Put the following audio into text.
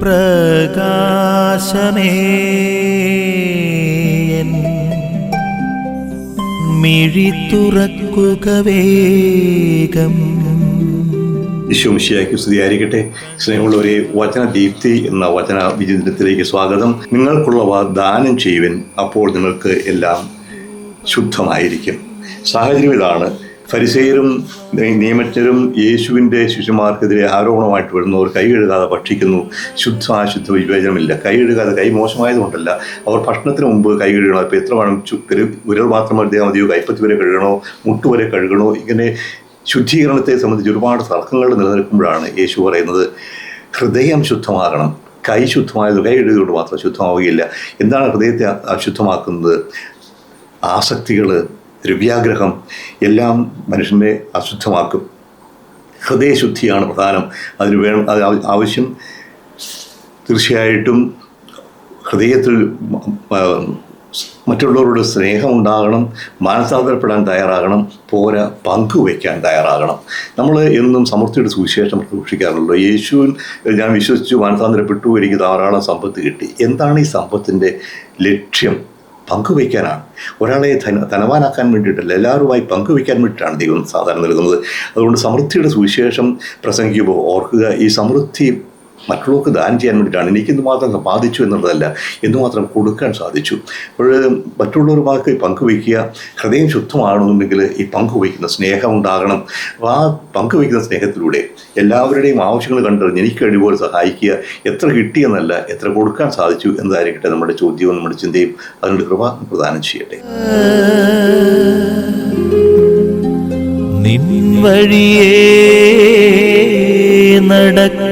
പ്രകാശമേ. മിഴി തുറക്കുക വേഗം. വിശ്വമിശിയാക്കി സ്തുതിയായിരിക്കട്ടെ. സ്നേഹമുള്ളവരെ വചന ദീപ്തി എന്ന വചന വിചിന്തനത്തിലേക്ക് സ്വാഗതം. നിങ്ങൾക്കുള്ളവ ദാനം ചെയ്യുവൻ. അപ്പോൾ നിങ്ങൾക്ക് എല്ലാം ശുദ്ധമായിരിക്കും. സാഹചര്യം ഇതാണ്. ഫരിസേയരും നിയമജ്ഞരും യേശുവിന്റെ ശിശുമാർക്കെതിരെ ആരോപണമായിട്ട് വരുന്നവർ കൈ കഴുകാതെ ഭക്ഷിക്കുന്നു. ശുദ്ധ അശുദ്ധ വിവേചനമില്ല. കൈ കഴുകാതെ കൈ മോശമായതുകൊണ്ടല്ല. അവർ ഭക്ഷണത്തിന് മുമ്പ് കൈ കഴുകണോ? അപ്പോൾ എത്ര വേണം? ചുക്കര് ഉരൽ മാത്രം മതിയാൽ മതിയോ? കൈപ്പത്തി വരെ കഴുകണോ? മുട്ട് വരെ കഴുകണോ? ഇങ്ങനെ ശുദ്ധീകരണത്തെ സംബന്ധിച്ച് ഒരുപാട് തർക്കങ്ങൾ നിലനിൽക്കുമ്പോഴാണ് യേശു പറയുന്നത് ഹൃദയം ശുദ്ധമാകണം. കൈ ശുദ്ധമായത് കൈ എഴുതുകൊണ്ട് മാത്രം ശുദ്ധമാവുകയില്ല. എന്താണ് ഹൃദയത്തെ അശുദ്ധമാക്കുന്നത് ആസക്തികൾ ദ്രവ്യാഗ്രഹം എല്ലാം മനുഷ്യനെ അശുദ്ധമാക്കും. ഹൃദയശുദ്ധിയാണ് പ്രധാനം. അതിന് വേണം അത് ആവശ്യം തീർച്ചയായിട്ടും ഹൃദയത്തിൽ മറ്റുള്ളവരോട് സ്നേഹം ഉണ്ടാകണം മാനസാന്തരപ്പെടാൻ തയ്യാറാകണം പോരാ പങ്കുവയ്ക്കാൻ തയ്യാറാകണം. നമ്മൾ എന്നും സമൃദ്ധിയുടെ സുവിശേഷം സൂക്ഷിക്കാറുള്ളൂ യേശുവിൽ ഞാൻ വിശ്വസിച്ചു മാനസാന്തരപ്പെട്ടു എനിക്ക് ധാരാളം സമ്പത്ത് കിട്ടി. എന്താണ് ഈ സമ്പത്തിന്റെ ലക്ഷ്യം? പങ്കുവയ്ക്കാനാണ്. ഒരാളെ ധന ധനവാനാക്കാൻ വേണ്ടിയിട്ടല്ല എല്ലാവരുമായി പങ്കുവയ്ക്കാൻ വേണ്ടിയിട്ടാണ് ദൈവം സാധാരണ നൽകുന്നത്. അതുകൊണ്ട് സമൃദ്ധിയുടെ സുവിശേഷം പ്രസംഗിക്കുമ്പോൾ ഓർക്കുക ഈ സമൃദ്ധി മറ്റുള്ളവർക്ക് ദാനം ചെയ്യാൻ വേണ്ടിയിട്ടാണ്. എനിക്ക് എന്തുമാത്രം സമ്പാദിച്ചു എന്നുള്ളതല്ല. എന്തുമാത്രം കൊടുക്കാൻ സാധിച്ചു. അപ്പോൾ മറ്റുള്ളവരുമായി പങ്കുവയ്ക്കുക ഹൃദയം ശുദ്ധമാകണമെന്നുണ്ടെങ്കിൽ ഈ പങ്കുവയ്ക്കുന്ന സ്നേഹം ഉണ്ടാകണം. അപ്പോൾ ആ പങ്കുവയ്ക്കുന്ന സ്നേഹത്തിലൂടെ എല്ലാവരുടെയും ആവശ്യങ്ങൾ കണ്ടറിഞ്ഞ് എനിക്ക് കഴിവുപോലെ സഹായിക്കുക എത്ര കിട്ടിയെന്നല്ല എത്ര കൊടുക്കാൻ സാധിച്ചു എന്നതായിരിക്കട്ടെ നമ്മുടെ ചോദ്യവും നമ്മുടെ ചിന്തയും. അതിനുള്ള കൃപ പ്രദാനം ചെയ്യട്ടെ. നിൻ നടക്ക